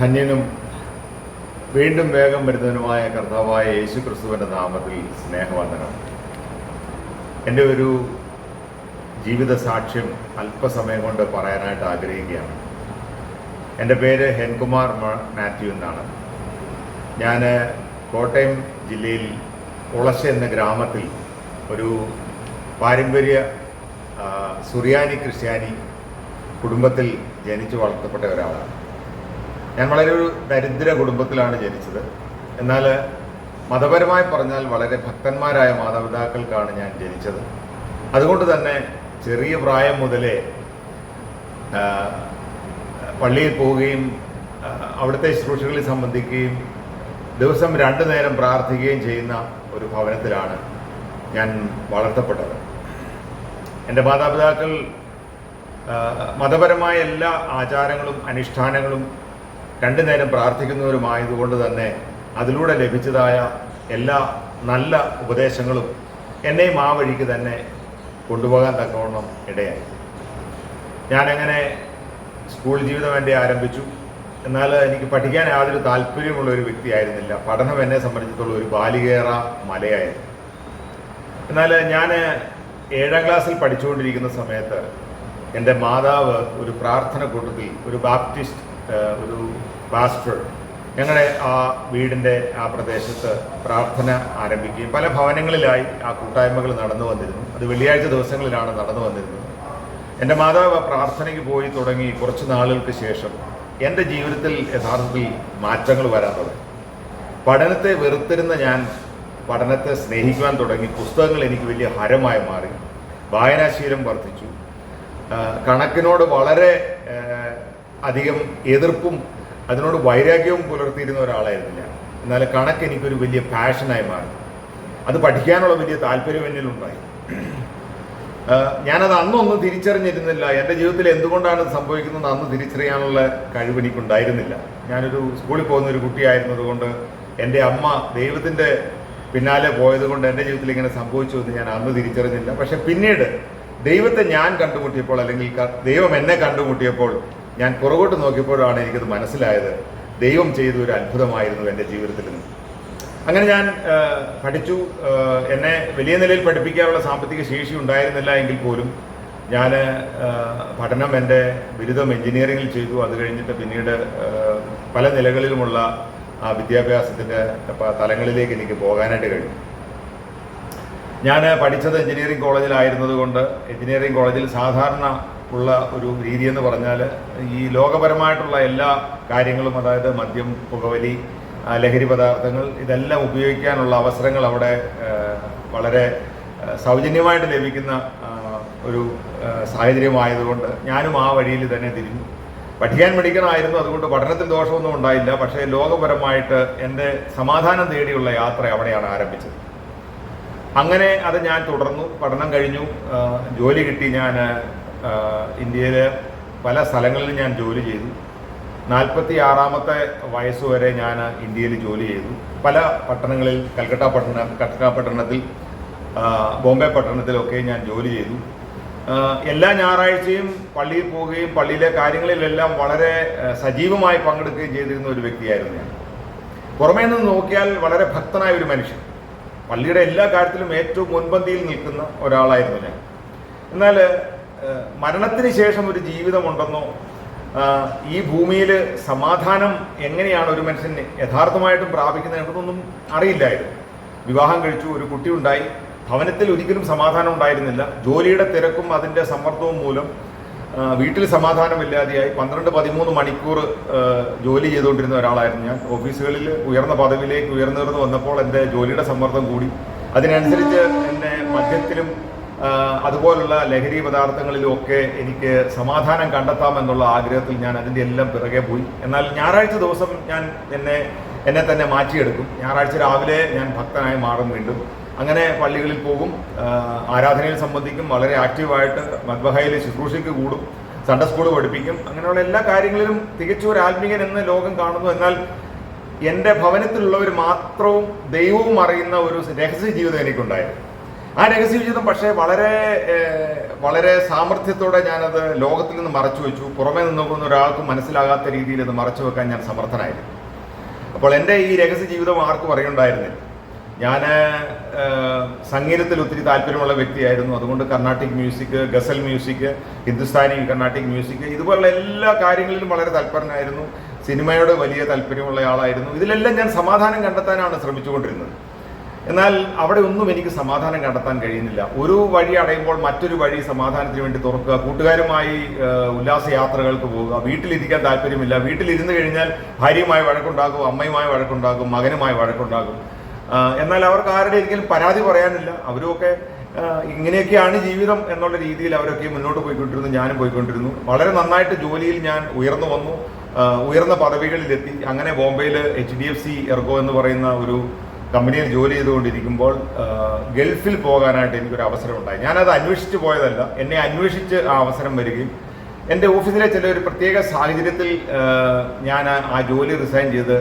ധന്യനും വീണ്ടും വേഗം വരുന്നതിനുമായ കർത്താവായ യേശു ക്രിസ്തുവിന്റെ നാമത്തിൽ സ്നേഹവന്ദനം. എന്റെ ഒരു ജീവിത സാക്ഷ്യം അല്പസമയം കൊണ്ട് പറയാനായിട്ട് ആഗ്രഹിക്കുകയാണ്. എന്റെ പേര് ഹെൻകുമാർ മാത്യു എന്നാണ്. ഞാൻ കോട്ടയം ജില്ലയിൽ ഉളശ എന്ന ഗ്രാമത്തിൽ ഒരു പാരമ്പര്യ സുറിയാനി ക്രിസ്ത്യാനി കുടുംബത്തിൽ ജനിച്ചു വളർത്തപ്പെട്ട ഒരാളാണ്. ഞാൻ വളരെ ഒരു ദരിദ്ര കുടുംബത്തിലാണ് ജനിച്ചത്. എന്നാൽ മതപരമായി പറഞ്ഞാൽ വളരെ ഭക്തന്മാരായ മാതാപിതാക്കൾക്കാണ് ഞാൻ ജനിച്ചത്. അതുകൊണ്ട് തന്നെ ചെറിയ പ്രായം മുതലേ പള്ളിയിൽ പോവുകയും അവിടുത്തെ ശുശ്രൂഷകളിൽ സംബന്ധിക്കുകയും ദിവസം രണ്ടു നേരം പ്രാർത്ഥിക്കുകയും ചെയ്യുന്ന ഒരു ഭവനത്തിലാണ് ഞാൻ വളർത്തപ്പെട്ടത്. എന്റെ മാതാപിതാക്കൾ മതപരമായ എല്ലാ ആചാരങ്ങളും അനുഷ്ഠാനങ്ങളും രണ്ടു നേരം പ്രാർത്ഥിക്കുന്നവരുമായതുകൊണ്ട് തന്നെ അതിലൂടെ ലഭിച്ചതായ എല്ലാ നല്ല ഉപദേശങ്ങളും എന്നെയും ആ വഴിക്ക് തന്നെ കൊണ്ടുപോകാൻ തക്കവണ്ണം ഇടയായി. ഞാനങ്ങനെ സ്കൂൾ ജീവിതം എന്റെ ആരംഭിച്ചു? എന്നാൽ എനിക്ക് പഠിക്കാൻ യാതൊരു താല്പര്യമുള്ള ഒരു വ്യക്തിയായിരുന്നില്ല. പഠനം എന്നെ സംബന്ധിച്ചിടത്തോളം ഒരു ബാലികേറ മലയായിരുന്നു. എന്നാൽ ഞാൻ ഏഴാം ക്ലാസ്സിൽ പഠിച്ചുകൊണ്ടിരിക്കുന്ന സമയത്ത് എന്റെ മാതാവ് ഒരു പ്രാർത്ഥന കൂട്ടത്തിൽ ഒരു ബാപ്റ്റിസ്റ്റ് ഒരു പാസ്റ്റർ ഞങ്ങളുടെ ആ വീടിന്റെ ആ പ്രദേശത്ത് പ്രാർത്ഥന ആരംഭിക്കുകയും പല ഭവനങ്ങളിലായി ആ കൂട്ടായ്മകൾ നടന്നു വന്നിരുന്നു. അത് വെള്ളിയാഴ്ച ദിവസങ്ങളിലാണ് നടന്നു വന്നിരുന്നത്. എന്റെ മാതാവ് പ്രാർത്ഥനയ്ക്ക് പോയി തുടങ്ങി കുറച്ച് നാളുകൾക്ക് ശേഷം എന്റെ ജീവിതത്തിൽ യഥാർത്ഥത്തിൽ മാറ്റങ്ങൾ വരാൻ തുടങ്ങി. പഠനത്തെ വെറുത്തിരുന്ന ഞാൻ പഠനത്തെ സ്നേഹിക്കുവാൻ തുടങ്ങി. പുസ്തകങ്ങൾ എനിക്ക് വലിയ ഹരമായി മാറി. വായനാശീലം വർദ്ധിച്ചു. കണക്കിനോട് വളരെ അധികം എതിർപ്പും അതിനോട് വൈരാഗ്യവും പുലർത്തിയിരുന്ന ഒരാളായിരുന്നില്ല എന്നാൽ കണക്ക് എനിക്കൊരു വലിയ പാഷനായി മാറി. അത് പഠിക്കാനുള്ള വലിയ താല്പര്യം എന്നിലുണ്ടായി ഞാനത് അന്നൊന്നും തിരിച്ചറിഞ്ഞിരുന്നില്ല. എന്റെ ജീവിതത്തിൽ എന്തുകൊണ്ടാണ് സംഭവിക്കുന്നത് അന്ന് തിരിച്ചറിയാനുള്ള കഴിവ് എനിക്കുണ്ടായിരുന്നില്ല. ഞാനൊരു സ്കൂളിൽ പോകുന്ന ഒരു കുട്ടിയായിരുന്നതുകൊണ്ട് എന്റെ അമ്മ ദൈവത്തിന്റെ പിന്നാലെ പോയതുകൊണ്ട് എന്റെ ജീവിതത്തിൽ ഇങ്ങനെ സംഭവിച്ചു എന്ന് ഞാൻ അന്ന് തിരിച്ചറിഞ്ഞില്ല. പക്ഷെ പിന്നീട് ദൈവത്തെ ഞാൻ കണ്ടുമുട്ടിയപ്പോൾ അല്ലെങ്കിൽ ദൈവം എന്നെ കണ്ടുമുട്ടിയപ്പോൾ ഞാൻ പുറകോട്ട് നോക്കിയപ്പോഴാണ് എനിക്കത് മനസ്സിലായത്. ദൈവം ചെയ്ത ഒരു അത്ഭുതമായിരുന്നു എന്റെ ജീവിതത്തിൽ. നിന്ന് അങ്ങനെ ഞാൻ പഠിച്ചു. എന്നെ വലിയ നിലയിൽ പഠിപ്പിക്കാനുള്ള സാമ്പത്തിക ശേഷി ഉണ്ടായിരുന്നില്ല എങ്കിൽ പോലും ഞാൻ പഠനം എന്റെ ബിരുദം എഞ്ചിനീയറിംഗിൽ ചെയ്തു. അത് കഴിഞ്ഞിട്ട് പിന്നീട് പല നിലകളിലുമുള്ള വിദ്യാഭ്യാസത്തിന്റെ തലങ്ങളിലേക്ക് എനിക്ക് പോകാനായിട്ട് കഴിഞ്ഞു. ഞാൻ പഠിച്ചത് എഞ്ചിനീയറിംഗ് കോളേജിലായിരുന്നതുകൊണ്ട് എഞ്ചിനീയറിംഗ് കോളേജിൽ സാധാരണ ഉള്ള ഒരു രീതി എന്ന് പറഞ്ഞാൽ ഈ ലോകപരമായിട്ടുള്ള എല്ലാ കാര്യങ്ങളും അതായത് മദ്യം പുകവലി ലഹരി പദാർത്ഥങ്ങൾ ഇതെല്ലാം ഉപയോഗിക്കാനുള്ള അവസരങ്ങൾ അവിടെ വളരെ സൗജന്യമായിട്ട് ലഭിക്കുന്ന ഒരു സാഹചര്യമായതുകൊണ്ട് ഞാനും ആ വഴിയിൽ തന്നെ തിരിഞ്ഞു. പഠിക്കാൻ പഠിക്കണമായിരുന്നു അതുകൊണ്ട് പഠനത്തിൽ ദോഷമൊന്നും ഉണ്ടായില്ല. പക്ഷേ ലോകപരമായിട്ട് എന്റെ സമാധാനം തേടിയുള്ള യാത്ര അവിടെയാണ് ആരംഭിച്ചത്. അങ്ങനെ അത് ഞാൻ തുടർന്നു. പഠനം കഴിഞ്ഞു. ജോലി കിട്ടി. ഞാൻ ഇന്ത്യയിലെ പല സ്ഥലങ്ങളിലും ഞാൻ ജോലി ചെയ്തു. നാൽപ്പത്തി ആറാമത്തെ വയസ്സ് വരെ ഞാൻ ഇന്ത്യയിൽ ജോലി ചെയ്തു. പല പട്ടണങ്ങളിൽ കൽക്കട്ട പട്ടണ കൽക്കട്ട പട്ടണത്തിൽ ബോംബെ പട്ടണത്തിലൊക്കെ ഞാൻ ജോലി ചെയ്തു. എല്ലാ ഞായറാഴ്ചയും പള്ളിയിൽ പോവുകയും പള്ളിയിലെ കാര്യങ്ങളിലെല്ലാം വളരെ സജീവമായി പങ്കെടുക്കുകയും ചെയ്തിരുന്ന ഒരു വ്യക്തിയായിരുന്നു ഞാൻ. പുറമേ നിന്ന് നോക്കിയാൽ വളരെ ഭക്തനായ ഒരു മനുഷ്യൻ. പള്ളിയുടെ എല്ലാ കാര്യത്തിലും ഏറ്റവും മുൻപന്തിയിൽ നിൽക്കുന്ന ഒരാളായിരുന്നു ഞാൻ. എന്നാൽ മരണത്തിന് ശേഷം ഒരു ജീവിതമുണ്ടെന്നോ ഈ ഭൂമിയിൽ സമാധാനം എങ്ങനെയാണ് ഒരു മനുഷ്യൻ യഥാർത്ഥമായിട്ടും പ്രാപിക്കുന്നത് എന്നതൊന്നും അറിയില്ലായിരുന്നു. വിവാഹം കഴിച്ചു ഒരു കുട്ടി ഉണ്ടായി. ഭവനത്തിൽ ഒരിക്കലും സമാധാനം ഉണ്ടായിരുന്നില്ല. ജോലിയുടെ തിരക്കും അതിന്റെ സമ്മർദ്ദവും മൂലം വീട്ടിൽ സമാധാനമില്ലാതെയായി പന്ത്രണ്ട് പതിമൂന്ന് മണിക്കൂർ ജോലി ചെയ്തുകൊണ്ടിരുന്ന ഒരാളായിരുന്നു ഞാൻ. ഓഫീസുകളിൽ ഉയർന്ന പദവിയിലേക്ക് ഉയർന്നു വന്നപ്പോൾ എന്റെ ജോലിയുടെ സമ്മർദ്ദം കൂടി. അതിനനുസരിച്ച് എന്നെ മദ്യത്തിലും അതുപോലുള്ള ലഹരി പദാർത്ഥങ്ങളിലുമൊക്കെ എനിക്ക് സമാധാനം കണ്ടെത്താമെന്നുള്ള ആഗ്രഹത്തിൽ ഞാൻ അതിന്റെ എല്ലാം പിറകെ പോയി. എന്നാൽ ഞായറാഴ്ച ദിവസം ഞാൻ എന്നെ എന്നെ തന്നെ മാറ്റിയെടുക്കും. ഞായറാഴ്ച രാവിലെ ഞാൻ ഭക്തനായി മാറും വീണ്ടും. അങ്ങനെ പള്ളികളിൽ പോകും. ആരാധനയിൽ സംബന്ധിക്കും വളരെ ആക്റ്റീവായിട്ട് മദ്ബഹയിൽ ശുശ്രൂഷയ്ക്ക് കൂടും. സൺഡേ സ്കൂൾ പഠിപ്പിക്കും. അങ്ങനെയുള്ള എല്ലാ കാര്യങ്ങളിലും തികച്ചും ഒരു ആത്മീയൻ എന്ന് ലോകം കാണുന്നു. എന്നാൽ എന്റെ ഭവനത്തിലുള്ളവർ മാത്രവും ദൈവവും അറിയുന്ന ഒരു രഹസ്യ ജീവിതം എനിക്കുണ്ടായിരുന്നു. ആ രഹസ്യ ജീവിതം പക്ഷേ വളരെ വളരെ സാമർഥ്യത്തോടെ ഞാനത് ലോകത്തിൽ നിന്ന് മറച്ചു വെച്ചു. പുറമേ നിന്ന് നോക്കുന്ന ഒരാൾക്കും മനസ്സിലാകാത്ത രീതിയിൽ അത് മറച്ചു വെക്കാൻ ഞാൻ സമർത്ഥനായിരുന്നു. അപ്പോൾ എന്റെ ഈ രഹസ്യ ജീവിതം ആർക്കും അറിയണ്ടായിരുന്നില്ല. ഞാൻ സംഗീതത്തിൽ ഒത്തിരി താല്പര്യമുള്ള വ്യക്തിയായിരുന്നു. അതുകൊണ്ട് Carnatic music ghazal music Hindustani Carnatic music ഇതുപോലുള്ള എല്ലാ കാര്യങ്ങളിലും വളരെ താല്പര്യനായിരുന്നു സിനിമയോട് വലിയ താല്പര്യമുള്ള ആളായിരുന്നു. ഇതിലെല്ലാം ഞാൻ സമാധാനം കണ്ടെത്താനാണ് ശ്രമിച്ചുകൊണ്ടിരുന്നത്. എന്നാൽ അവിടെ ഒന്നും എനിക്ക് സമാധാനം കണ്ടെത്താൻ കഴിയുന്നില്ല. ഒരു വഴി അടയുമ്പോൾ മറ്റൊരു വഴി സമാധാനത്തിന് വേണ്ടി തുറക്കുക കൂട്ടുകാരുമായി ഉല്ലാസയാത്രകൾക്ക് പോവുക വീട്ടിലിരിക്കാൻ താല്പര്യമില്ല. വീട്ടിലിരുന്ന് കഴിഞ്ഞാൽ ഭാര്യയുമായി വഴക്കുണ്ടാകും അമ്മയുമായി വഴക്കുണ്ടാകും മകനുമായി വഴക്കുണ്ടാകും. എന്നാൽ അവർക്ക് ആരുടെ ഒരിക്കലും പരാതി പറയാനില്ല. അവരുമൊക്കെ ഇങ്ങനെയൊക്കെയാണ് ജീവിതം എന്നുള്ള രീതിയിൽ അവരൊക്കെ മുന്നോട്ട് പോയിക്കൊണ്ടിരുന്നു ഞാനും പോയിക്കൊണ്ടിരുന്നു. വളരെ നന്നായിട്ട് ജോലിയിൽ ഞാൻ ഉയർന്നു വന്നു. ഉയർന്ന പദവികളിലെത്തി. അങ്ങനെ ബോംബെയിൽ H D F C Ergo എന്ന് പറയുന്ന ഒരു കമ്പനിയിൽ ജോലി ചെയ്തുകൊണ്ടിരിക്കുമ്പോൾ ഗൾഫിൽ പോകാനായിട്ട് എനിക്കൊരു അവസരം ഉണ്ടായി ഞാനത് അന്വേഷിച്ച് പോയതല്ല. എന്നെ അന്വേഷിച്ച് ആ അവസരം വരികയും എന്റെ ഓഫീസിലെ ചില ഒരു പ്രത്യേക സാഹചര്യത്തിൽ ഞാൻ ആ ജോലി റിസൈൻ ചെയ്ത്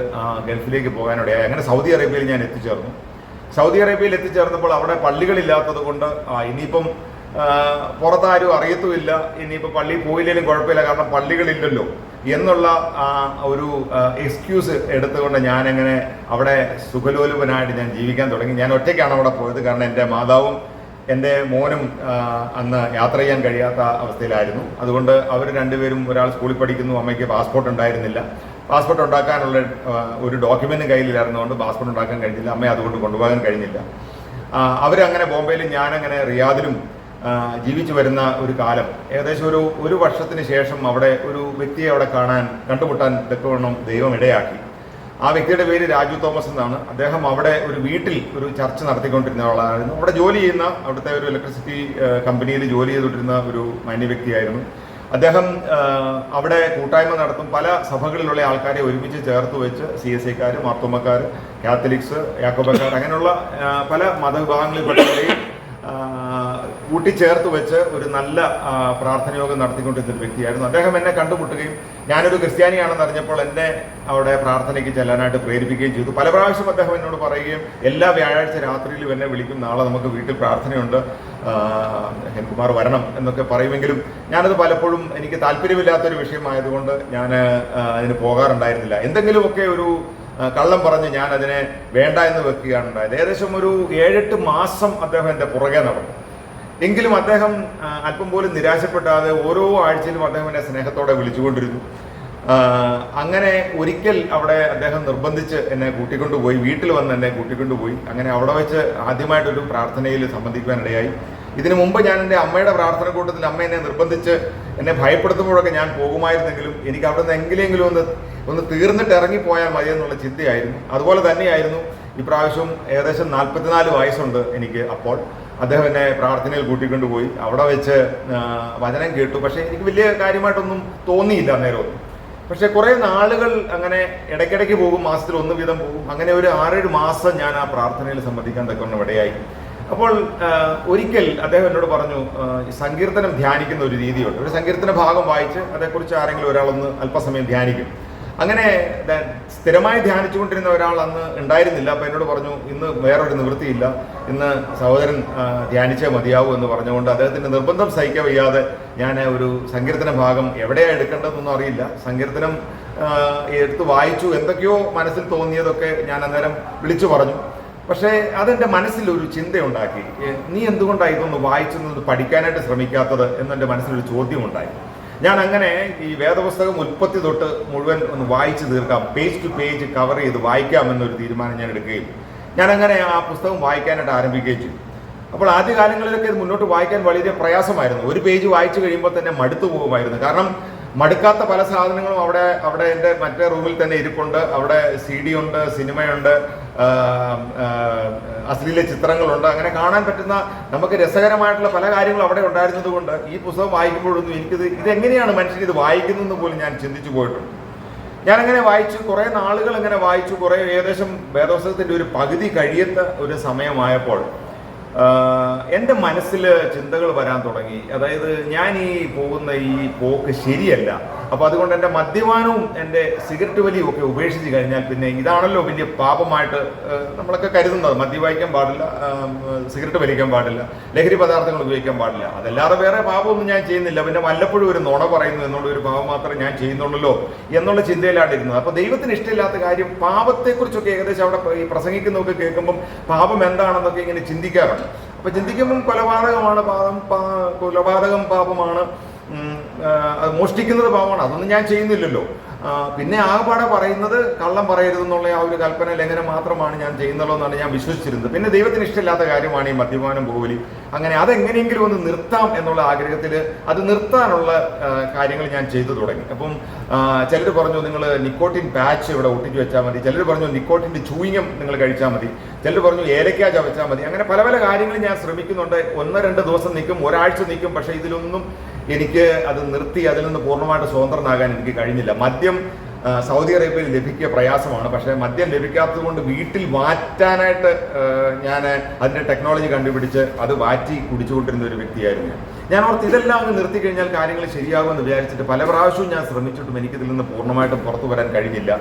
ഗൾഫിലേക്ക് പോകാനിടയായി. അങ്ങനെ സൗദി അറേബ്യയിൽ ഞാൻ എത്തിച്ചേർന്നു. സൗദി അറേബ്യയിൽ എത്തിച്ചേർന്നപ്പോൾ അവിടെ പള്ളികളില്ലാത്തത് കൊണ്ട് ഇനിയിപ്പം പുറത്താരും അറിയത്തുമില്ല. ഇനിയിപ്പോൾ പള്ളി പോയില്ലെങ്കിലും കുഴപ്പമില്ല. കാരണം പള്ളികളില്ലല്ലോ. എന്നുള്ള ഒരു എക്സ്ക്യൂസ് എടുത്തുകൊണ്ട് ഞാനങ്ങനെ അവിടെ സുഖലോലുപനായിട്ട് ഞാൻ ജീവിക്കാൻ തുടങ്ങി. ഞാൻ ഒറ്റയ്ക്കാണ് അവിടെ പോയത്. കാരണം എന്റെ മാതാവും എന്റെ മോനും അന്ന് യാത്ര ചെയ്യാൻ കഴിയാത്ത അവസ്ഥയിലായിരുന്നു. അതുകൊണ്ട് അവർ രണ്ടുപേരും ഒരാൾ സ്കൂളിൽ പഠിക്കുന്നു. അമ്മയ്ക്ക് പാസ്പോർട്ട് ഉണ്ടായിരുന്നില്ല. പാസ്പോർട്ട് ഉണ്ടാക്കാനുള്ള ഒരു ഡോക്യുമെന്റ് കയ്യിലില്ലായിരുന്നതുകൊണ്ട് പാസ്പോർട്ട് ഉണ്ടാക്കാൻ കഴിഞ്ഞില്ല. അമ്മയെ അതുകൊണ്ട് കൊണ്ടുപോകാൻ കഴിഞ്ഞില്ല. അവരങ്ങനെ ബോംബെയിലും ഞാനങ്ങനെ റിയാദിലും ജീവിച്ചു വരുന്ന ഒരു കാലം. ഏകദേശം ഒരു ഒരു വർഷത്തിന് ശേഷം അവിടെ ഒരു വ്യക്തിയെ അവിടെ കാണാൻ കണ്ടുമുട്ടാൻ തക്കവണ്ണം ദൈവം ഇടയാക്കി. ആ വ്യക്തിയുടെ പേര് രാജു തോമസ് എന്നാണ്. അദ്ദേഹം അവിടെ ഒരു വീട്ടിൽ ഒരു ചർച്ച നടത്തിക്കൊണ്ടിരുന്ന ആളായിരുന്നു അവിടെ ജോലി ചെയ്യുന്ന അവിടുത്തെ ഒരു ഇലക്ട്രിസിറ്റി കമ്പനിയിൽ ജോലി ചെയ്തുകൊണ്ടിരുന്ന ഒരു മാന്യ വ്യക്തിയായിരുന്നു. അദ്ദേഹം അവിടെ കൂട്ടായ്മ നടത്തും. പല സഭകളിലുള്ള ആൾക്കാരെ ഒരുമിച്ച് ചേർത്ത് വെച്ച് സി എസ് ഐക്കാർ മാർത്തോമക്കാർ കാത്തലിക്സ് യാക്കോബക്കാർ അങ്ങനെയുള്ള പല മതവിഭാഗങ്ങളിൽപ്പെട്ടവരെയും കൂട്ടിച്ചേർത്ത് വെച്ച് ഒരു നല്ല പ്രാർത്ഥനയോഗം നടത്തിക്കൊണ്ടിരുന്ന ഒരു വ്യക്തിയായിരുന്നു. അദ്ദേഹം എന്നെ കണ്ടുമുട്ടുകയും ഞാനൊരു ക്രിസ്ത്യാനിയാണെന്ന് അറിഞ്ഞപ്പോൾ എന്നെ അവിടെ പ്രാർത്ഥനയ്ക്ക് ചെല്ലാനായിട്ട് പ്രേരിപ്പിക്കുകയും ചെയ്തു. പല പ്രാവശ്യം അദ്ദേഹം എന്നോട് പറയുകയും എല്ലാ വ്യാഴാഴ്ച രാത്രിയിലും എന്നെ വിളിക്കും നാളെ നമുക്ക് വീട്ടിൽ പ്രാർത്ഥനയുണ്ട് ഹെൻകുമാർ വരണം എന്നൊക്കെ പറയുമെങ്കിലും ഞാനത് പലപ്പോഴും എനിക്ക് താല്പര്യമില്ലാത്തൊരു വിഷയമായതുകൊണ്ട് ഞാൻ അതിന് പോകാറുണ്ടായിരുന്നില്ല. എന്തെങ്കിലുമൊക്കെ ഒരു കള്ളം പറഞ്ഞ് ഞാൻ അതിനെ വേണ്ട എന്ന് വെക്കുകയാണ് ഉണ്ടായത്. ഏകദേശം ഒരു ഏഴെട്ട് മാസം അദ്ദേഹം എന്റെ പുറകെ നടന്നു. എങ്കിലും അദ്ദേഹം അല്പം പോലും നിരാശപ്പെടാതെ ഓരോ ആഴ്ചയിലും അദ്ദേഹം എന്നെ സ്നേഹത്തോടെ വിളിച്ചുകൊണ്ടിരുന്നു. അങ്ങനെ ഒരിക്കൽ അവിടെ അദ്ദേഹം നിർബന്ധിച്ച് എന്നെ കൂട്ടിക്കൊണ്ടുപോയി വീട്ടിൽ വന്ന് എന്നെ കൂട്ടിക്കൊണ്ടുപോയി. അങ്ങനെ അവിടെ വെച്ച് ആദ്യമായിട്ടൊരു പ്രാർത്ഥനയിൽ സംബന്ധിക്കുവാനിടയായി. ഇതിനു മുമ്പ് ഞാൻ എന്റെ അമ്മയുടെ പ്രാർത്ഥന കൂട്ടത്തിൽ അമ്മ എന്നെ നിർബന്ധിച്ച് എന്നെ ഭയപ്പെടുത്തുമ്പോഴൊക്കെ ഞാൻ പോകുമായിരുന്നെങ്കിലും എനിക്ക് അവിടെ നിന്ന് എങ്കിലെങ്കിലും ഒന്ന് ഒന്ന് തീർന്നിട്ട് ഇറങ്ങിപ്പോയാൽ മതി എന്നുള്ള ചിന്തയായിരുന്നു. അതുപോലെ തന്നെയായിരുന്നു ഇപ്രാവശ്യം ഏകദേശം നാൽപ്പത്തിനാല് വയസ്സുണ്ട് എനിക്ക് അപ്പോൾ. അദ്ദേഹം എന്നെ പ്രാർത്ഥനയിൽ കൂട്ടിക്കൊണ്ടുപോയി അവിടെ വെച്ച് വചനം കേട്ടു. പക്ഷേ എനിക്ക് വലിയ കാര്യമായിട്ടൊന്നും തോന്നിയില്ല അന്നേരമൊന്നും പക്ഷെ കുറെ നാളുകൾ അങ്ങനെ ഇടയ്ക്കിടയ്ക്ക് പോകും മാസത്തിൽ ഒന്ന് വീതം പോകും. അങ്ങനെ ഒരു ആറേഴ് മാസം ഞാൻ ആ പ്രാർത്ഥനയിൽ സംബന്ധിക്കാൻ തക്കൊണ്ട് ഇടയായി അപ്പോൾ ഒരിക്കൽ അദ്ദേഹം എന്നോട് പറഞ്ഞു സങ്കീർത്തനം ധ്യാനിക്കുന്ന ഒരു രീതിയുണ്ട്. ഒരു സങ്കീർത്തന ഭാഗം വായിച്ച് അതേക്കുറിച്ച് ആരെങ്കിലും ഒരാളൊന്ന് അല്പസമയം ധ്യാനിക്കും. അങ്ങനെ സ്ഥിരമായി ധ്യാനിച്ചുകൊണ്ടിരുന്ന ഒരാൾ അന്ന് ഉണ്ടായിരുന്നില്ല. അപ്പം എന്നോട് പറഞ്ഞു ഇന്ന് വേറൊരു നിവൃത്തിയില്ല. ഇന്ന് സഹോദരൻ ധ്യാനിച്ചേ മതിയാവൂ എന്ന് പറഞ്ഞുകൊണ്ട് അദ്ദേഹത്തിന്റെ നിർബന്ധം സഹിക്കാൻ വയ്യാതെ ഞാൻ ഒരു സങ്കീർത്തന ഭാഗം എവിടെയാണ് എടുക്കേണ്ടതെന്നൊന്നും അറിയില്ല. സങ്കീർത്തനം എടുത്ത് വായിച്ചു. എന്തൊക്കെയോ മനസ്സിൽ തോന്നിയതൊക്കെ ഞാൻ അന്നേരം വിളിച്ചു പറഞ്ഞു. പക്ഷേ അതെന്റെ മനസ്സിൽ ഒരു ചിന്തയുണ്ടാക്കി. നീ എന്തുകൊണ്ടാണ് ഇതൊന്ന് വായിച്ചൊന്ന് പഠിക്കാനായിട്ട് ശ്രമിക്കാത്തത്? എന്നെന്റെ മനസ്സിലൊരു ചോദ്യമുണ്ടായി. ഞാൻ അങ്ങനെ ഈ വേദപുസ്തകം ഉൽപ്പത്തി തൊട്ട് മുഴുവൻ ഒന്ന് വായിച്ചു തീർക്കാം. പേജ് ടു പേജ് കവർ ചെയ്ത് വായിക്കാമെന്നൊരു തീരുമാനം ഞാൻ എടുക്കുകയും ഞാൻ അങ്ങനെ ആ പുസ്തകം വായിക്കാനായിട്ട് ആരംഭിക്കുകയും ചെയ്തു. അപ്പോൾ ആദ്യകാലങ്ങളിലൊക്കെ ഇത് മുന്നോട്ട് വായിക്കാൻ വളരെ പ്രയാസമായിരുന്നു. ഒരു പേജ് വായിച്ചു കഴിയുമ്പോൾ തന്നെ മടുത്തു പോകുമായിരുന്നു. കാരണം മടുക്കാത്ത പല സാധനങ്ങളും അവിടെ അവിടെ എന്റെ മറ്റേ റൂമിൽ തന്നെ ഇരിപ്പുണ്ട്. അവിടെ സി ഡി ഉണ്ട് സിനിമയുണ്ട് അശ്ലീല ചിത്രങ്ങളുണ്ട്. അങ്ങനെ കാണാൻ പറ്റുന്ന നമുക്ക് രസകരമായിട്ടുള്ള പല കാര്യങ്ങളും അവിടെ ഉണ്ടായിരുന്നത് കൊണ്ട് ഈ പുസ്തകം വായിക്കുമ്പോഴൊന്നും എനിക്കിത് ഇതെങ്ങനെയാണ് മനുഷ്യൻ ഇത് വായിക്കുന്നതെന്ന് പോലും ഞാൻ ചിന്തിച്ചു പോയിട്ടുണ്ട്. ഞാനങ്ങനെ വായിച്ചു കുറേ നാളുകൾ ഇങ്ങനെ വായിച്ചു കുറേ ഏകദേശം വേദോത്സവത്തിന്റെ ഒരു പകുതി കഴിയത്ത ഒരു സമയമായപ്പോൾ എന്റെ മനസ്സിൽ ചിന്തകൾ വരാൻ തുടങ്ങി. അതായത് ഞാൻ ഈ പോകുന്ന ഈ പോക്ക് ശരിയല്ല. അപ്പോൾ അതുകൊണ്ട് എന്റെ മദ്യപാനവും എന്റെ സിഗരറ്റ് വലിയും ഒക്കെ ഉപേക്ഷിച്ച് കഴിഞ്ഞാൽ പിന്നെ ഇതാണല്ലോ വലിയ പാപമായിട്ട് നമ്മളൊക്കെ കരുതുന്നത്. മദ്യപായിക്കാൻ പാടില്ല സിഗരറ്റ് വലിക്കാൻ പാടില്ല ലഹരി പദാർത്ഥങ്ങൾ ഉപയോഗിക്കാൻ പാടില്ല. അതല്ലാതെ വേറെ പാപമൊന്നും ഞാൻ ചെയ്യുന്നില്ല. പിന്നെ വല്ലപ്പോഴും ഒരു നുണ പറയുന്നു എന്നുള്ള ഒരു പാപം മാത്രമേ ഞാൻ ചെയ്യുന്നുള്ളല്ലോ എന്നുള്ള ചിന്തയിലാണ് ഇരുന്നത്. അപ്പോൾ ദൈവത്തിന് ഇഷ്ടമില്ലാത്ത കാര്യം പാപത്തെക്കുറിച്ചൊക്കെ ഏകദേശം അവിടെ ഈ പ്രസംഗിക്കുന്നതൊക്കെ കേൾക്കുമ്പം പാപം എന്താണെന്നൊക്കെ ഇങ്ങനെ ചിന്തിക്കാറുണ്ട്. അപ്പോൾ ചിന്തിക്കുമ്പം കൊലപാതകമാണ് പാപം കൊലപാതകം പാപമാണ്. അത് മോഷ്ടിക്കുന്നത് പാവമാണ് അതൊന്നും ഞാൻ ചെയ്യുന്നില്ലല്ലോ. പിന്നെ ആകെപ്പാടെ പറയുന്നത് കള്ളം പറയരുതെന്നുള്ള ആ ഒരു കൽപ്പന ലംഘനം മാത്രമാണ് ഞാൻ ചെയ്യുന്നുള്ളൂ എന്നാണ് ഞാൻ വിശ്വസിച്ചിരുന്നത്. പിന്നെ ദൈവത്തിന് ഇഷ്ടമില്ലാത്ത കാര്യമാണ് ഈ മദ്യപാനം പോകലി അങ്ങനെ അതെങ്ങനെയെങ്കിലും ഒന്ന് നിർത്താം എന്നുള്ള ആഗ്രഹത്തിൽ അത് നിർത്താനുള്ള കാര്യങ്ങൾ ഞാൻ ചെയ്തു തുടങ്ങി. അപ്പം ചിലർ പറഞ്ഞു നിങ്ങൾ നിക്കോട്ടിൻ പാച്ച് ഇവിടെ ഒട്ടിച്ചു വെച്ചാൽ മതി. ചിലർ പറഞ്ഞു നിക്കോട്ടിന്റെ ചൂയിങ്ങം നിങ്ങൾ കഴിച്ചാൽ മതി. ചിലർ പറഞ്ഞു ഏലക്ക ചവച്ചാൽ മതി. അങ്ങനെ പല പല കാര്യങ്ങളും ഞാൻ ശ്രമിക്കുന്നുണ്ട്. ഒന്ന് രണ്ട് ദിവസം നിൽക്കും ഒരാഴ്ച നിൽക്കും പക്ഷേ ഇതിലൊന്നും എനിക്ക് അത് നിർത്തി അതിൽ നിന്ന് പൂർണമായിട്ട് സ്വതന്ത്രനാകാൻ എനിക്ക് കഴിഞ്ഞില്ല. മദ്യം സൗദി അറേബ്യയിൽ ലഭിക്കുക പ്രയാസമാണ്. പക്ഷേ മദ്യം ലഭിക്കാത്തത് കൊണ്ട് വീട്ടിൽ വാറ്റാനായിട്ട് ഞാൻ അതിന്റെ ടെക്നോളജി കണ്ടുപിടിച്ച് അത് വാറ്റി കുടിച്ചുകൊണ്ടിരുന്ന ഒരു വ്യക്തിയായിരുന്നു ഞാൻ ഓർത്ത് ഇതെല്ലാം അങ്ങ് നിർത്തി കഴിഞ്ഞാൽ കാര്യങ്ങൾ ശരിയാകുമെന്ന് വിചാരിച്ചിട്ട് പല പ്രാവശ്യവും ഞാൻ ശ്രമിച്ചിട്ടും എനിക്കിതിൽ നിന്ന് പൂർണമായിട്ടും പുറത്തു വരാൻ കഴിഞ്ഞില്ല.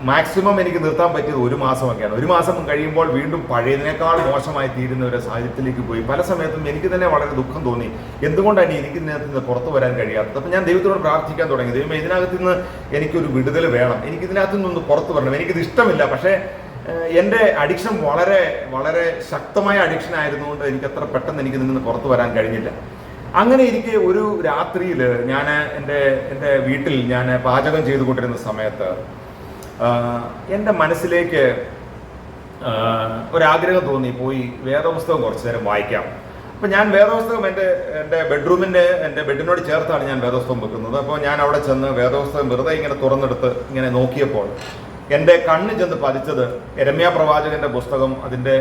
മാക്സിമം എനിക്ക് നിർത്താൻ പറ്റിയത് ഒരു മാസമൊക്കെയാണ്. ഒരു മാസം കഴിയുമ്പോൾ വീണ്ടും പഴയതിനേക്കാൾ മോശമായി തീരുന്ന ഒരു സാഹചര്യത്തിലേക്ക് പോയി. പല സമയത്തും എനിക്ക് തന്നെ വളരെ ദുഃഖം തോന്നി. എന്തുകൊണ്ടാണ് എനിക്ക് ഇതിനകത്ത് നിന്ന് പുറത്തു വരാൻ കഴിയാത്തത്? അപ്പം ഞാൻ ദൈവത്തോട് പ്രാർത്ഥിക്കാൻ തുടങ്ങി. ദൈവം ഇതിനകത്ത് നിന്ന് എനിക്കൊരു വിടുതൽ വേണം. എനിക്ക് ഇതിനകത്ത് നിന്ന് പുറത്തു വരണം. എനിക്കിത് ഇഷ്ടമില്ല. പക്ഷേ എന്റെ അഡിക്ഷൻ വളരെ വളരെ ശക്തമായ അഡിക്ഷൻ ആയിരുന്നുകൊണ്ട് എനിക്ക് അത്ര പെട്ടെന്ന് എനിക്ക് ഇതിൽ നിന്ന് പുറത്തു വരാൻ കഴിഞ്ഞില്ല. അങ്ങനെ ഇരിക്കെ ഒരു രാത്രിയിൽ ഞാൻ എന്റെ എന്റെ വീട്ടിൽ ഞാൻ പാചകം ചെയ്തുകൊണ്ടിരുന്ന സമയത്ത് എന്റെ മനസ്സിലേക്ക് ഒരാഗ്രഹം തോന്നി. പോയി വേദപുസ്തകം കുറച്ചു നേരം വായിക്കാം. അപ്പം ഞാൻ വേദപുസ്തകം എന്റെ എന്റെ ബെഡ്റൂമിന്റെ എന്റെ ബെഡിനോട് ചേർത്താണ് ഞാൻ വേദപുസ്തകം വെക്കുന്നത്. അപ്പോൾ ഞാൻ അവിടെ ചെന്ന് വേദപുസ്തകം വെറുതെ ഇങ്ങനെ തുറന്നെടുത്ത് ഇങ്ങനെ നോക്കിയപ്പോൾ എന്റെ കണ്ണ് ചെന്ന് പതിച്ചത് രമ്യ പ്രവാചകന്റെ പുസ്തകം അതിന്റെ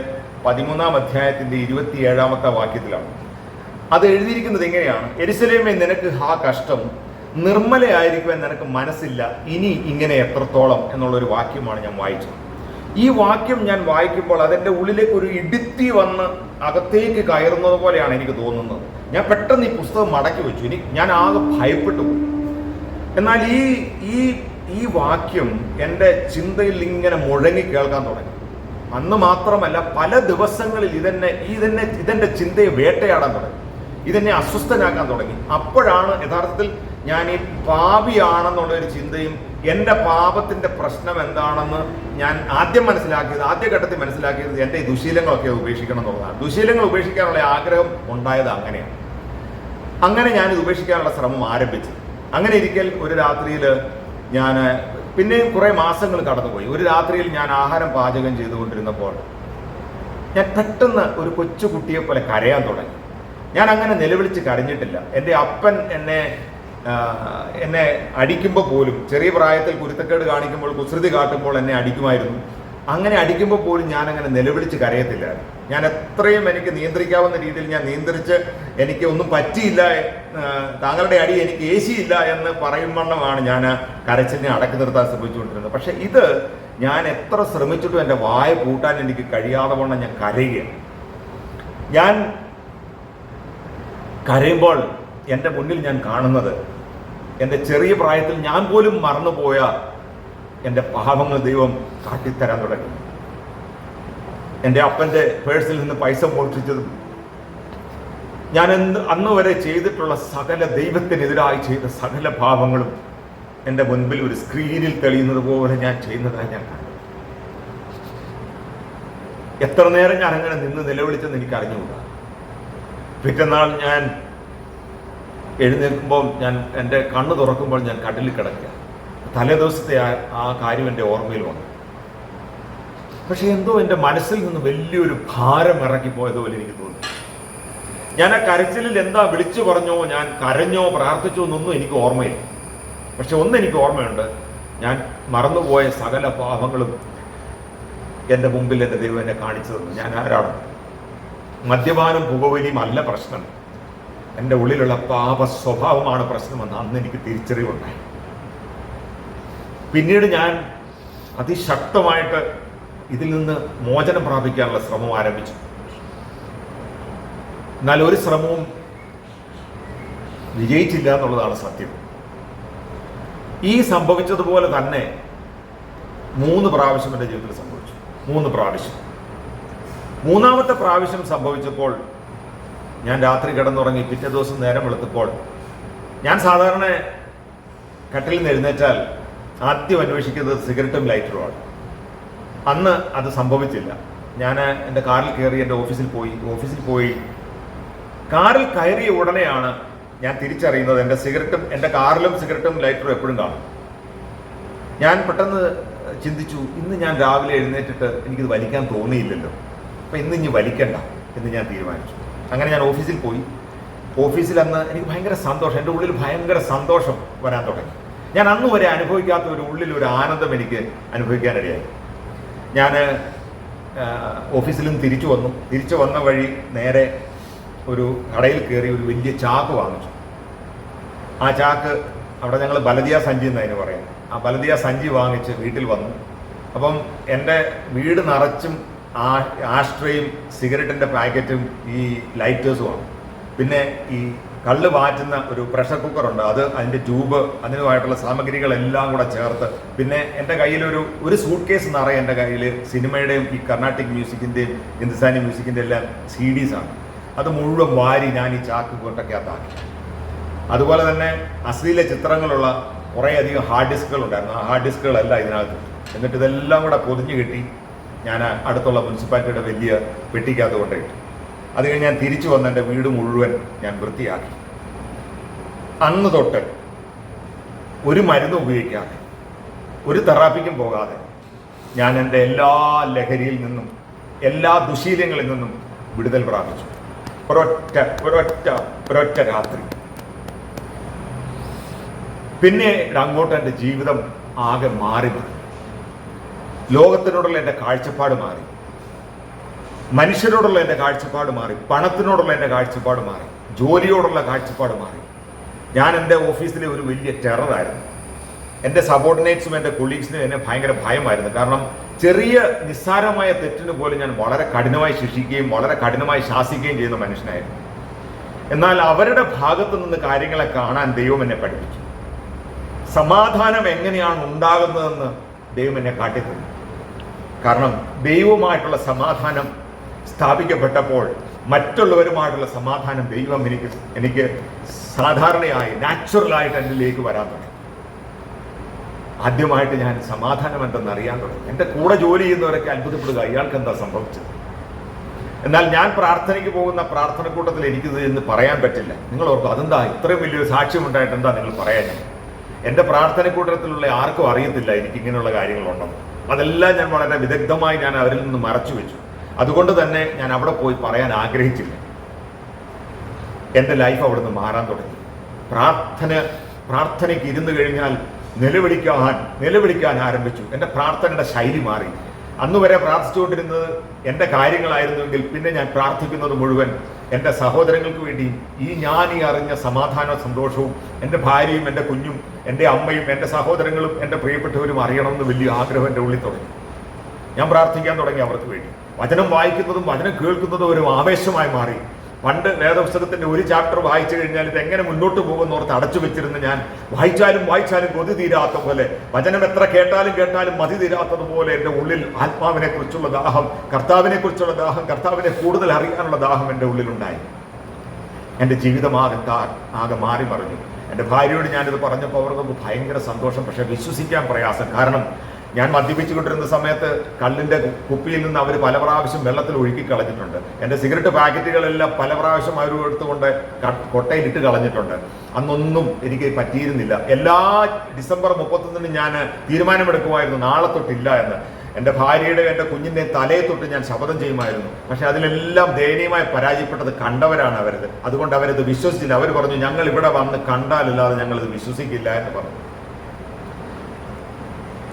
പതിമൂന്നാം അധ്യായത്തിന്റെ ഇരുപത്തിയേഴാമത്തെ വാക്യത്തിലാണ്. അത് എഴുതിയിരിക്കുന്നത് എങ്ങനെയാണ്? എരിസലേമേ നിനക്ക് ഹാ കഷ്ടം നിർമ്മലയായിരിക്കുവാൻ നിനക്ക് മനസ്സില്ല. ഇനി ഇങ്ങനെ എത്രത്തോളം എന്നുള്ളൊരു വാക്യമാണ് ഞാൻ വായിച്ചത്. ഈ വാക്യം ഞാൻ വായിക്കുമ്പോൾ അതെന്റെ ഉള്ളിലേക്ക് ഒരു ഇടുത്തി വന്ന് അകത്തേക്ക് കയറുന്നത് പോലെയാണ് എനിക്ക് തോന്നുന്നത്. ഞാൻ പെട്ടെന്ന് ഈ പുസ്തകം മടക്കി വെച്ചു. ഇനി ഞാൻ ആകെ ഭയപ്പെട്ടു. എന്നാൽ ഈ ഈ ഈ വാക്യം എന്റെ ചിന്തയിൽ ഇങ്ങനെ മുഴങ്ങി കേൾക്കാൻ തുടങ്ങി. അന്ന് മാത്രമല്ല പല ദിവസങ്ങളിൽ ഇതെന്നെ ഇതെന്നെ ഇതെന്റെ ചിന്തയെ വേട്ടയാടാൻ തുടങ്ങി. ഇതെന്നെ അസ്വസ്ഥനാക്കാൻ തുടങ്ങി. അപ്പോഴാണ് യഥാർത്ഥത്തിൽ ഞാൻ ഈ പാപിയാണെന്നുള്ളൊരു ചിന്തയും എന്റെ പാപത്തിന്റെ പ്രശ്നം എന്താണെന്ന് ഞാൻ ആദ്യം മനസ്സിലാക്കിയത് ആദ്യഘട്ടത്തിൽ മനസ്സിലാക്കിയത് എന്റെ ഈ ദുശീലങ്ങളൊക്കെ ഉപേക്ഷിക്കണം എന്നുള്ളതാണ്. ദുശീലങ്ങൾ ഉപേക്ഷിക്കാനുള്ള ആഗ്രഹം ഉണ്ടായത് അങ്ങനെയാണ്. അങ്ങനെ ഞാൻ ഇത് ഉപേക്ഷിക്കാനുള്ള ശ്രമം ആരംഭിച്ചു. അങ്ങനെ ഇരിക്കൽ ഒരു രാത്രിയിൽ ഞാൻ പിന്നെയും കുറേ മാസങ്ങൾ കടന്നുപോയി. ഒരു രാത്രിയിൽ ഞാൻ ആഹാരം പാചകം ചെയ്തുകൊണ്ടിരുന്നപ്പോൾ ഞാൻ പെട്ടെന്ന് ഒരു കൊച്ചു കുട്ടിയെ പോലെ കരയാൻ തുടങ്ങി. ഞാൻ അങ്ങനെ നിലവിളിച്ച് കരഞ്ഞിട്ടില്ല. എന്റെ അപ്പൻ എന്നെ എന്നെ അടിക്കുമ്പോൾ പോലും ചെറിയ പ്രായത്തിൽ കുരുത്തക്കേട് കാണിക്കുമ്പോൾ കുസൃതി കാട്ടുമ്പോൾ എന്നെ അടിക്കുമായിരുന്നു. അങ്ങനെ അടിക്കുമ്പോൾ പോലും ഞാൻ അങ്ങനെ നിലവിളിച്ച് കരയത്തില്ലായിരുന്നു. ഞാൻ എത്രയും എനിക്ക് നിയന്ത്രിക്കാവുന്ന രീതിയിൽ ഞാൻ നിയന്ത്രിച്ച് എനിക്ക് ഒന്നും പറ്റിയില്ല താങ്കളുടെ അടി എനിക്ക് ഏശിയില്ല എന്ന് പറയും വണ്ണമാണ് ഞാൻ കരച്ചിലിനെ അടക്കി നിർത്താൻ ശ്രമിച്ചുകൊണ്ടിരുന്നത്. പക്ഷെ ഇത് ഞാൻ എത്ര ശ്രമിച്ചിട്ടും എന്റെ വായ കൂട്ടാൻ എനിക്ക് കഴിയാതെ വണ്ണം ഞാൻ കരയുകയാണ്. ഞാൻ കരയുമ്പോൾ എന്റെ മുന്നിൽ ഞാൻ കാണുന്നത്. എന്റെ ചെറിയ പ്രായത്തിൽ ഞാൻ പോലും മറന്നുപോയ എന്റെ പാപങ്ങൾ ദൈവം കാട്ടിത്തരാൻ തുടങ്ങി. എന്റെ അപ്പന്റെ പേഴ്സിൽ നിന്ന് പൈസ മോഷ്ടിച്ചതും ഞാൻ എന്ത് അന്ന് വരെ ചെയ്തിട്ടുള്ള സകല ദൈവത്തിനെതിരായി ചെയ്ത സകല പാപങ്ങളും എന്റെ മുൻപിൽ ഒരു സ്ക്രീനിൽ തെളിയുന്നത് പോലെ ഞാൻ ചെയ്യുന്നതായി ഞാൻ കണ്ടു. എത്ര നേരം ഞാൻ അങ്ങനെ നിന്ന് നിലവിളിച്ചെന്ന് എനിക്ക് അറിഞ്ഞുകൂടാ പിറ്റന്നാൾ ഞാൻ എഴുന്നേൽക്കുമ്പോൾ ഞാൻ എന്റെ കണ്ണ് തുറക്കുമ്പോൾ ഞാൻ കടലിൽ കിടക്കുക. തലേ ദിവസത്തെ ആ ആ കാര്യം എന്റെ ഓർമ്മയിൽ വന്നു. പക്ഷെ എന്തോ എന്റെ മനസ്സിൽ നിന്ന് വലിയൊരു ഭാരം ഇറങ്ങിപ്പോയതുപോലെ എനിക്ക് തോന്നി. ഞാൻ ആ കരച്ചിലിൽ എന്താ വിളിച്ചു പറഞ്ഞോ ഞാൻ കരഞ്ഞോ പ്രാർത്ഥിച്ചോ എന്നൊന്നും എനിക്ക് ഓർമ്മയില്ല. പക്ഷെ ഒന്ന് എനിക്ക് ഓർമ്മയുണ്ട് ഞാൻ മറന്നുപോയ സകല പാപങ്ങളും എന്റെ മുമ്പിൽ എന്റെ ദൈവം എന്നെ കാണിച്ചു തന്നു. ഞാൻ ആരാണ്? മദ്യപാനം പുകവലിയും അല്ല പ്രശ്നം. എന്റെ ഉള്ളിലുള്ള പാപ സ്വഭാവമാണ് പ്രശ്നമെന്ന് അന്ന് എനിക്ക് തിരിച്ചറിവുണ്ടായി പിന്നീട് ഞാൻ അതിശക്തമായിട്ട് ഇതിൽ നിന്ന് മോചനം പ്രാപിക്കാനുള്ള ശ്രമം ആരംഭിച്ചു. എന്നാൽ ഒരു ശ്രമവും വിജയിച്ചില്ല എന്നുള്ളതാണ് സത്യം. ഈ സംഭവിച്ചതുപോലെ തന്നെ മൂന്ന് പ്രാവശ്യം എന്റെ ജീവിതത്തിൽ സംഭവിച്ചു. മൂന്ന് പ്രാവശ്യം. മൂന്നാമത്തെ പ്രാവശ്യം സംഭവിച്ചപ്പോൾ ഞാൻ രാത്രി കിടന്നുറങ്ങി പിറ്റേ ദിവസം നേരം വെളുത്തപ്പോൾ ഞാൻ സാധാരണ കട്ടിൽ നിന്ന് എഴുന്നേറ്റാൽ ആദ്യം അന്വേഷിക്കുന്നത് സിഗരറ്റും ലൈറ്ററുമാണ് അന്ന് അത് സംഭവിച്ചില്ല. ഞാൻ എന്റെ കാറിൽ കയറി എന്റെ ഓഫീസിൽ പോയി ഓഫീസിൽ പോയി. കാറിൽ കയറിയ ഉടനെയാണ് ഞാൻ തിരിച്ചറിയുന്നത് എന്റെ സിഗരറ്റും എന്റെ കാറിലും സിഗരറ്റും ലൈറ്ററും എപ്പോഴും കാണും. ഞാൻ പെട്ടെന്ന് ചിന്തിച്ചു ഇന്ന് ഞാൻ രാവിലെ എഴുന്നേറ്റിട്ട് എനിക്കിത് വലിക്കാൻ തോന്നിയില്ലല്ലോ. അപ്പം ഇന്ന് ഇനി വലിക്കണ്ട എന്ന് ഞാൻ തീരുമാനിച്ചു. അങ്ങനെ ഞാൻ ഓഫീസിൽ പോയി. ഓഫീസിൽ അന്ന് എനിക്ക് ഭയങ്കര സന്തോഷം. എന്റെ ഉള്ളിൽ ഭയങ്കര സന്തോഷം വരാൻ തുടങ്ങി. ഞാൻ അന്ന് വരെ അനുഭവിക്കാത്ത ഒരു ഉള്ളിൽ ഒരു ആനന്ദം എനിക്ക് അനുഭവിക്കാനിടയായി ഞാൻ ഓഫീസിൽ നിന്ന് തിരിച്ചു വന്നു. തിരിച്ചു വന്ന വഴി നേരെ ഒരു കടയിൽ കയറി ഒരു വലിയ ചാക്ക് വാങ്ങിച്ചു. ആ ചാക്ക് അവിടെ ഞങ്ങൾ ബലദിയ സഞ്ചി എന്നതിന് പറയും ആ ബലദിയ സഞ്ചി വാങ്ങിച്ച് വീട്ടിൽ വന്നു. അപ്പം എന്റെ വീട് നിറച്ചും ആ ആഷ്ട്രയും സിഗരറ്റിന്റെ പാക്കറ്റും ഈ ലൈറ്റേഴ്സുമാണ്. പിന്നെ ഈ കള്ള് മാറ്റുന്ന ഒരു പ്രഷർ കുക്കറുണ്ട്. അത് അതിന്റെ ട്യൂബ് അതിനുമായിട്ടുള്ള സാമഗ്രികളെല്ലാം കൂടെ ചേർത്ത് പിന്നെ എന്റെ കയ്യിലൊരു ഒരു സൂട്ട് കേസ് നിറയെ എന്റെ കയ്യിൽ സിനിമയുടെയും ഈ കർണാട്ടിക് മ്യൂസിക്കിന്റെയും ഹിന്ദുസ്ഥാനി മ്യൂസിക്കിന്റെ എല്ലാം സി ഡീസാണ് അത് മുഴുവൻ വാരി ഞാൻ ഈ ചാക്ക് കൊണ്ടൊക്കെയകത്താക്കി അതുപോലെ തന്നെ അശ്ലീല ചിത്രങ്ങളുള്ള കുറേയധികം ഹാർഡ് ഡിസ്കുകൾ ഉണ്ടായിരുന്നു ആ ഹാർഡ് ഡിസ്കുകളെല്ലാം ഇതിനകത്ത് എന്നിട്ട് ഇതെല്ലാം കൂടെ പൊതിഞ്ഞു കെട്ടി ഞാൻ അടുത്തുള്ള മുനിസിപ്പാലിറ്റിയുടെ വലിയ പെട്ടിക്കകത്ത് കൊണ്ടിട്ടു അത് കഴിഞ്ഞ് ഞാൻ തിരിച്ചു വന്ന് എന്റെ വീട് മുഴുവൻ ഞാൻ വൃത്തിയാക്കി. അന്ന് തൊട്ട് ഒരു മരുന്ന് ഉപയോഗിക്കാതെ ഒരു തെറാപ്പിക്കും പോകാതെ ഞാൻ എന്റെ എല്ലാ ലഹരിയിൽ നിന്നും എല്ലാ ദുശീലങ്ങളിൽ നിന്നും വിടുതൽ പ്രാപിച്ചു. ഒരൊറ്റ ഒരൊറ്റ ഒരൊറ്റ രാത്രി. പിന്നെ അങ്ങോട്ട് എന്റെ ജീവിതം ആകെ മാറി മാറി. ലോകത്തിനോടുള്ള എന്റെ കാഴ്ചപ്പാട് മാറി. മനുഷ്യരോടുള്ള എന്റെ കാഴ്ചപ്പാട് മാറി. പണത്തിനോടുള്ള എന്റെ കാഴ്ചപ്പാട് മാറി. ജോലിയോടുള്ള കാഴ്ചപ്പാട് മാറി. ഞാൻ എന്റെ ഓഫീസിലെ ഒരു വലിയ ടെററായിരുന്നു എന്റെ സബോർഡിനേറ്റ്സും എന്റെ കൊളീഗ്സിനും എന്നെ ഭയങ്കര ഭയമായിരുന്നു. കാരണം ചെറിയ നിസ്സാരമായ തെറ്റിന് പോലും ഞാൻ വളരെ കഠിനമായി ശിക്ഷിക്കുകയും വളരെ കഠിനമായി ശാസിക്കുകയും ചെയ്യുന്ന മനുഷ്യനായിരുന്നു. എന്നാൽ അവരുടെ ഭാഗത്തു നിന്ന് കാര്യങ്ങളെ കാണാൻ ദൈവം എന്നെ പഠിപ്പിച്ചു. സമാധാനം എങ്ങനെയാണ് ഉണ്ടാകുന്നതെന്ന് ദൈവം എന്നെ കാട്ടിത്തന്നു. കാരണം ദൈവവുമായിട്ടുള്ള സമാധാനം സ്ഥാപിക്കപ്പെട്ടപ്പോൾ മറ്റുള്ളവരുമായിട്ടുള്ള സമാധാനം ദൈവം എനിക്ക് എനിക്ക് സാധാരണയായി നാച്ചുറലായിട്ട് എന്നിലേക്ക് വരാൻ തുടങ്ങി. ആദ്യമായിട്ട് ഞാൻ സമാധാനം എന്തെന്ന് അറിയാൻ തുടങ്ങി. എന്റെ കൂടെ ജോലി ചെയ്യുന്നവരൊക്കെ അത്ഭുതപ്പെടുക. ഇയാൾക്ക് എന്താ സംഭവിച്ചത്? എന്നാൽ ഞാൻ പ്രാർത്ഥനയ്ക്ക് പോകുന്ന പ്രാർത്ഥനക്കൂട്ടത്തിൽ എനിക്കിത് എന്ന് പറയാൻ പറ്റില്ല. നിങ്ങൾ ഓർക്കും അതെന്താ? ഇത്രയും വലിയൊരു സാക്ഷ്യം ഉണ്ടായിട്ട് എന്താ നിങ്ങൾ പറയാൻ? എന്റെ പ്രാർത്ഥനക്കൂട്ടത്തിലുള്ള ആർക്കും അറിയത്തില്ല എനിക്ക് ഇങ്ങനെയുള്ള കാര്യങ്ങളുണ്ടെന്ന്. അതെല്ലാം ഞാൻ വളരെ വിദഗ്ധമായി ഞാൻ അവരിൽ നിന്ന് മറച്ചു വെച്ചു. അതുകൊണ്ട് തന്നെ ഞാൻ അവിടെ പോയി പറയാൻ ആഗ്രഹിച്ചില്ല. എന്റെ ലൈഫ് അവിടെ നിന്ന് മാറാൻ തുടങ്ങി. പ്രാർത്ഥന പ്രാർത്ഥനയ്ക്ക് ഇരുന്ന് കഴിഞ്ഞാൽ നിലവിളിക്കാൻ നിലവിളിക്കാൻ ആരംഭിച്ചു. എന്റെ പ്രാർത്ഥനയുടെ ശൈലി മാറി. അന്ന് വരെ പ്രാർത്ഥിച്ചുകൊണ്ടിരുന്നത് എന്റെ കാര്യങ്ങളായിരുന്നുവെങ്കിൽ പിന്നെ ഞാൻ പ്രാർത്ഥിക്കുന്നത് മുഴുവൻ എന്റെ സഹോദരങ്ങൾക്ക് വേണ്ടിയും ഈ ഞാൻ ഈ അറിഞ്ഞ സമാധാനവും സന്തോഷവും എന്റെ ഭാര്യയും എന്റെ കുഞ്ഞും എന്റെ അമ്മയും എന്റെ സഹോദരങ്ങളും എന്റെ പ്രിയപ്പെട്ടവരും അറിയണമെന്ന് വലിയ ആഗ്രഹം എന്റെ ഉള്ളിൽ തുടങ്ങി. ഞാൻ പ്രാർത്ഥിക്കാൻ തുടങ്ങി അവർക്ക് വേണ്ടി. വചനം വായിക്കുന്നതും വചനം കേൾക്കുന്നതും ഒരു ആവേശമായി മാറി. പണ്ട് വേദപുസ്തകത്തിന്റെ ഒരു ചാപ്റ്റർ വായിച്ചു കഴിഞ്ഞാൽ ഇത് എങ്ങനെ മുന്നോട്ട് പോകുമെന്ന് ഓർത്ത് അടച്ചു വെച്ചിരുന്ന ഞാൻ വായിച്ചാലും വായിച്ചാലും കൊതി തീരാത്ത പോലെ വചനം എത്ര കേട്ടാലും കേട്ടാലും മതി തീരാത്തതുപോലെ എന്റെ ഉള്ളിൽ ആത്മാവിനെ കുറിച്ചുള്ള ദാഹം കർത്താവിനെ കുറിച്ചുള്ള ദാഹം കർത്താവിനെ കൂടുതൽ അറിയാനുള്ള ദാഹം എന്റെ ഉള്ളിലുണ്ടായി. എന്റെ ജീവിതമാകെ ആകെ മാറി മറിഞ്ഞു. എന്റെ ഭാര്യയോട് ഞാനിത് പറഞ്ഞപ്പോൾ അവർക്ക് ഭയങ്കര സന്തോഷം പക്ഷേ വിശ്വസിക്കാൻ പ്രയാസം. കാരണം ഞാൻ മദ്യപിച്ചുകൊണ്ടിരുന്ന സമയത്ത് കള്ളിന്റെ കുപ്പിയിൽ നിന്ന് അവർ പല പ്രാവശ്യം വെള്ളത്തിൽ ഒഴുക്കി കളഞ്ഞിട്ടുണ്ട്. എന്റെ സിഗരറ്റ് പാക്കറ്റുകളെല്ലാം പല പ്രാവശ്യം അവർ എടുത്തുകൊണ്ട് കൊട്ടയിലിട്ട് കളഞ്ഞിട്ടുണ്ട്. അന്നൊന്നും എനിക്ക് പറ്റിയിരുന്നില്ല. എല്ലാ ഡിസംബർ മുപ്പത്തൊന്നിന് ഞാൻ തീരുമാനമെടുക്കുമായിരുന്നു. നാളെ തൊട്ടില്ല എന്ന്. എന്റെ ഭാര്യയുടെ എന്റെ കുഞ്ഞിന്റെ തലയെ തൊട്ട് ഞാൻ ശപഥം ചെയ്യുമായിരുന്നു. പക്ഷെ അതിലെല്ലാം ദയനീയമായി പരാജയപ്പെട്ടത് കണ്ടവരാണ് അവരത്. അതുകൊണ്ട് അവരത് വിശ്വസിച്ചില്ല. അവർ പറഞ്ഞു ഞങ്ങൾ ഇവിടെ വന്ന് കണ്ടാലല്ലാതെ ഞങ്ങളിത് വിശ്വസിക്കില്ല എന്ന് പറഞ്ഞു.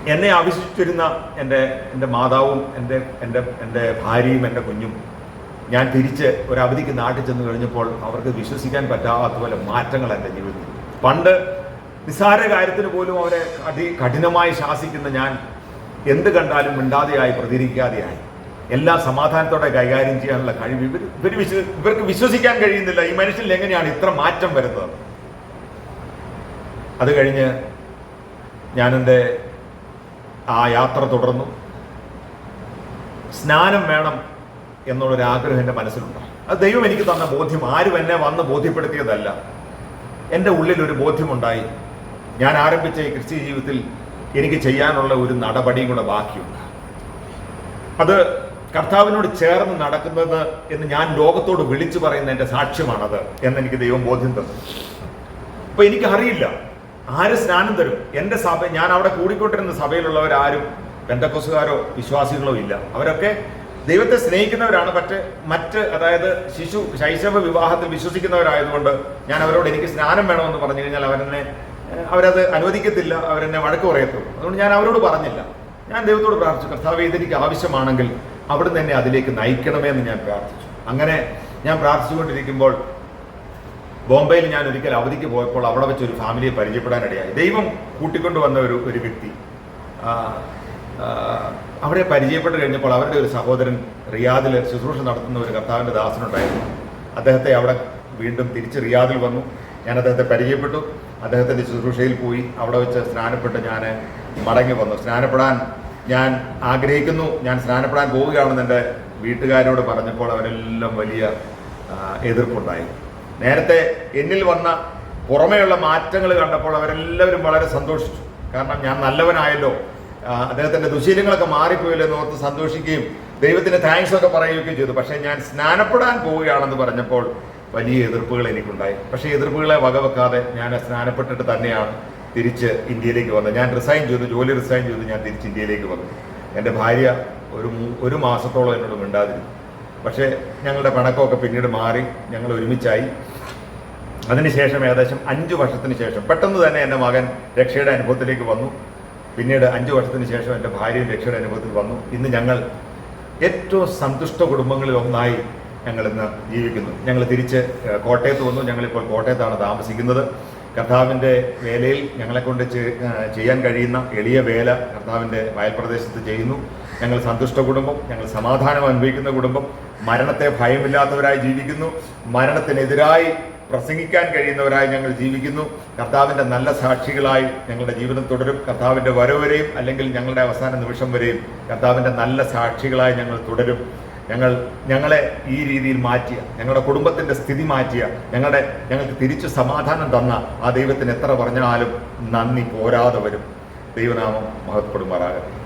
എന്നെ ആവശ്യിച്ചിരുന്ന എന്റെ എന്റെ മാതാവും എന്റെ എന്റെ എന്റെ ഭാര്യയും എന്റെ കുഞ്ഞും ഞാൻ തിരിച്ച് ഒരു നാട്ടിൽ ചെന്ന് കഴിഞ്ഞപ്പോൾ അവർക്ക് വിശ്വസിക്കാൻ പറ്റാത്തതുപോലെ മാറ്റങ്ങൾ എന്റെ ജീവിതത്തിൽ. പണ്ട് നിസ്സാര കാര്യത്തിന് പോലും അവരെ അതി കഠിനമായി ശാസിക്കുന്ന ഞാൻ എന്ത് കണ്ടാലും മിണ്ടാതെയായി പ്രതികരിക്കാതെയായി. എല്ലാം സമാധാനത്തോടെ കൈകാര്യം ചെയ്യാനുള്ള കഴിവ് ഇവർ ഇവർ വിശ്വ ഇവർക്ക് വിശ്വസിക്കാൻ കഴിയുന്നില്ല. ഈ മനുഷ്യൻ എങ്ങനെയാണ് ഇത്ര മാറ്റം വരുന്നത്? അത് കഴിഞ്ഞ് ഞാനെന്റെ ആ യാത്ര തുടർന്നു. സ്നാനം വേണം എന്നുള്ളൊരാഗ്രഹം എന്റെ മനസ്സിലുണ്ടായി അത് ദൈവം എനിക്ക് തന്ന ബോധ്യം. ആരും എന്നെ വന്ന് ബോധ്യപ്പെടുത്തിയതല്ല. എന്റെ ഉള്ളിൽ ഒരു ബോധ്യമുണ്ടായി. ഞാൻ ആരംഭിച്ച ഈ ക്രിസ്ത്യ ജീവിതത്തിൽ എനിക്ക് ചെയ്യാനുള്ള ഒരു നടപടിയും കൂടെ ബാക്കിയുണ്ട്. അത് കർത്താവിനോട് ചേർന്ന് നടക്കുന്നത് എന്ന് ഞാൻ ലോകത്തോട് വിളിച്ചു പറയുന്ന എന്റെ സാക്ഷ്യമാണത് എന്നെനിക്ക് ദൈവം ബോധ്യം തന്നു. അപ്പൊ എനിക്ക് അറിയില്ല ആര് സ്നാനം തരും? എന്റെ സഭ ഞാൻ അവിടെ കൂടിക്കൊണ്ടിരുന്ന സഭയിലുള്ളവരാരും ബന്ധക്കോസുകാരോ വിശ്വാസികളോ ഇല്ല. അവരൊക്കെ ദൈവത്തെ സ്നേഹിക്കുന്നവരാണ്. പക്ഷേ മറ്റ് അതായത് ശിശു ശൈശവ വിവാഹത്തിൽ വിശ്വസിക്കുന്നവരായതുകൊണ്ട് ഞാൻ അവരോട് എനിക്ക് സ്നാനം വേണമെന്ന് പറഞ്ഞു കഴിഞ്ഞാൽ അവരെന്നെ അവരത് അനുവദിക്കത്തില്ല അവരെന്നെ വഴക്ക് പറയത്തുള്ളൂ. അതുകൊണ്ട് ഞാൻ അവരോട് പറഞ്ഞില്ല. ഞാൻ ദൈവത്തോട് പ്രാർത്ഥിച്ചു കർത്താവ് ഇതെനിക്ക് ആവശ്യമാണെങ്കിൽ അവിടുന്ന് എന്നെ അതിലേക്ക് നയിക്കണമേ എന്ന് ഞാൻ പ്രാർത്ഥിച്ചു. അങ്ങനെ ഞാൻ പ്രാർത്ഥിച്ചുകൊണ്ടിരിക്കുമ്പോൾ ബോംബെയിൽ ഞാൻ ഒരിക്കൽ അവധിക്ക് പോയപ്പോൾ അവിടെ വെച്ച് ഒരു ഫാമിലിയെ പരിചയപ്പെടാനിടയായി. ദൈവം കൂട്ടിക്കൊണ്ടു വന്ന ഒരു ഒരു വ്യക്തി. അവരെ പരിചയപ്പെട്ട് കഴിഞ്ഞപ്പോൾ അവരുടെ ഒരു സഹോദരൻ റിയാദിൽ ശുശ്രൂഷ നടത്തുന്ന ഒരു കർത്താവിന്റെ ദാസനുണ്ടായിരുന്നു. അദ്ദേഹത്തെ അവിടെ വീണ്ടും തിരിച്ച് റിയാദിൽ വന്നു. ഞാൻ അദ്ദേഹത്തെ പരിചയപ്പെട്ടു. അദ്ദേഹത്തിന്റെ ശുശ്രൂഷയിൽ പോയി അവിടെ വെച്ച് സ്നാനപ്പെട്ട് ഞാൻ മടങ്ങി വന്നു. സ്നാനപ്പെടാൻ ഞാൻ ആഗ്രഹിക്കുന്നു. ഞാൻ സ്നാനപ്പെടാൻ പോവുകയാണെന്ന് എന്റെ വീട്ടുകാരോട് പറഞ്ഞപ്പോൾ അവരെല്ലാം വലിയ എതിർപ്പുണ്ടായി. നേരത്തെ എന്നിൽ വന്ന പുറമേയുള്ള മാറ്റങ്ങൾ കണ്ടപ്പോൾ അവരെല്ലാവരും വളരെ സന്തോഷിച്ചു. കാരണം ഞാൻ നല്ലവനായല്ലോ. അദ്ദേഹത്തിന്റെ ദുശീലങ്ങളൊക്കെ മാറിപ്പോയില്ലെന്ന് ഓർത്ത് സന്തോഷിക്കുകയും ദൈവത്തിന് താങ്ക്സ് ഒക്കെ പറയുകയൊക്കെ ചെയ്തു. പക്ഷേ ഞാൻ സ്നാനപ്പെടാൻ പോവുകയാണെന്ന് പറഞ്ഞപ്പോൾ വലിയ എതിർപ്പുകൾ എനിക്കുണ്ടായി. പക്ഷേ എതിർപ്പുകളെ വകവെക്കാതെ ഞാൻ സ്നാനപ്പെട്ടിട്ട് തന്നെയാണ് തിരിച്ച് ഇന്ത്യയിലേക്ക് വന്നത്. ഞാൻ റിസൈൻ ചെയ്തു ജോലി റിസൈൻ ചെയ്തു ഞാൻ തിരിച്ച് ഇന്ത്യയിലേക്ക് വന്നു. എന്റെ ഭാര്യ ഒരു ഒരു മാസത്തോളം എന്നോട് മിണ്ടാതിരുന്നു. പക്ഷേ ഞങ്ങളുടെ പണക്കമൊക്കെ പിന്നീട് മാറി ഞങ്ങൾ ഒരുമിച്ചായി. അതിനുശേഷം ഏകദേശം അഞ്ച് വർഷത്തിന് ശേഷം പെട്ടെന്ന് തന്നെ എന്റെ മകൻ രക്ഷയുടെ അനുഭവത്തിലേക്ക് വന്നു. പിന്നീട് അഞ്ച് വർഷത്തിന് ശേഷം എന്റെ ഭാര്യയും രക്ഷയുടെ അനുഭവത്തിൽ വന്നു. ഇന്ന് ഞങ്ങൾ ഏറ്റവും സന്തുഷ്ട കുടുംബങ്ങളിൽ ഒന്നായി ഞങ്ങൾ ഇന്ന് ജീവിക്കുന്നു. ഞങ്ങൾ തിരിച്ച് കോട്ടയത്ത് വന്നു. ഞങ്ങളിപ്പോൾ കോട്ടയത്താണ് താമസിക്കുന്നത്. കർത്താവിന്റെ വേലയിൽ ഞങ്ങളെ കൊണ്ട് ചെയ്യാൻ കഴിയുന്ന എളിയ വേല കർത്താവിന്റെ വയൽപ്രദേശത്ത് ചെയ്യുന്നു. ഞങ്ങൾ സന്തുഷ്ട കുടുംബം ഞങ്ങൾ സമാധാനം അനുഭവിക്കുന്ന കുടുംബം മരണത്തെ ഭയമില്ലാത്തവരായി ജീവിക്കുന്നു. മരണത്തിനെതിരായി പ്രസംഗിക്കാൻ കഴിയുന്നവരായി ഞങ്ങൾ ജീവിക്കുന്നു. കർത്താവിന്റെ നല്ല സാക്ഷികളായി ഞങ്ങളുടെ ജീവിതം തുടരും. കർത്താവിന്റെ വരവരെയും അല്ലെങ്കിൽ ഞങ്ങളുടെ അവസാന നിമിഷം വരെയും കർത്താവിന്റെ നല്ല സാക്ഷികളായി ഞങ്ങൾ തുടരും. ഞങ്ങൾ ഞങ്ങളെ ഈ രീതിയിൽ മാറ്റിയ ഞങ്ങളുടെ കുടുംബത്തിന്റെ സ്ഥിതി മാറ്റിയ ഞങ്ങളുടെ ഞങ്ങൾക്ക് തിരിച്ചു സമാധാനം തന്ന ആ ദൈവത്തിന് എത്ര പറഞ്ഞാലും നന്ദി പോരാതെ വരും. ദൈവനാമം മഹത്വപ്പെടുമാറാകട്ടെ.